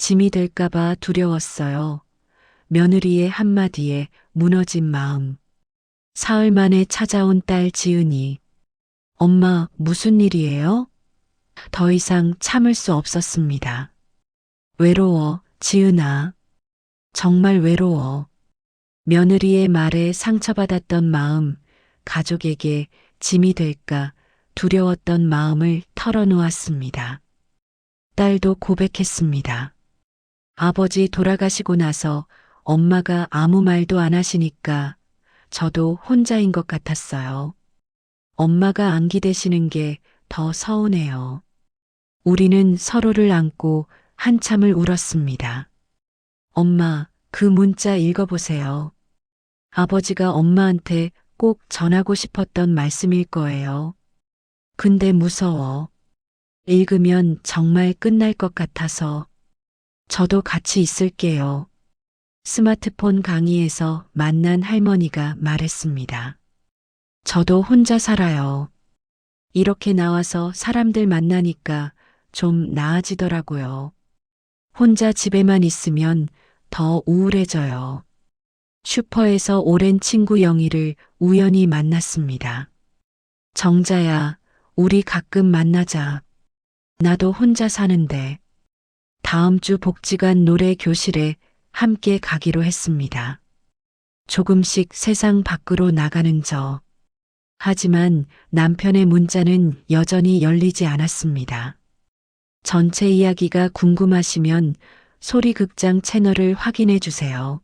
짐이 될까봐 두려웠어요. 며느리의 한마디에 무너진 마음. 사흘 만에 찾아온 딸 지은이. 엄마, 무슨 일이에요? 더 이상 참을 수 없었습니다. 외로워, 지은아. 정말 외로워. 며느리의 말에 상처받았던 마음, 가족에게 짐이 될까 두려웠던 마음을 털어놓았습니다. 딸도 고백했습니다. 아버지 돌아가시고 나서 엄마가 아무 말도 안 하시니까 저도 혼자인 것 같았어요. 엄마가 안 기대시는 게 더 서운해요. 우리는 서로를 안고 한참을 울었습니다. 엄마, 그 문자 읽어보세요. 아버지가 엄마한테 꼭 전하고 싶었던 말씀일 거예요. 근데 무서워. 읽으면 정말 끝날 것 같아서 저도 같이 있을게요. 스마트폰 강의에서 만난 할머니가 말했습니다. 저도 혼자 살아요. 이렇게 나와서 사람들 만나니까 좀 나아지더라고요. 혼자 집에만 있으면 더 우울해져요. 슈퍼에서 오랜 친구 영희를 우연히 만났습니다. 정자야, 우리 가끔 만나자. 나도 혼자 사는데. 다음 주 복지관 노래 교실에 함께 가기로 했습니다. 조금씩 세상 밖으로 나가는 저. 하지만 남편의 문자는 여전히 열리지 않았습니다. 전체 이야기가 궁금하시면 소리극장 채널을 확인해 주세요.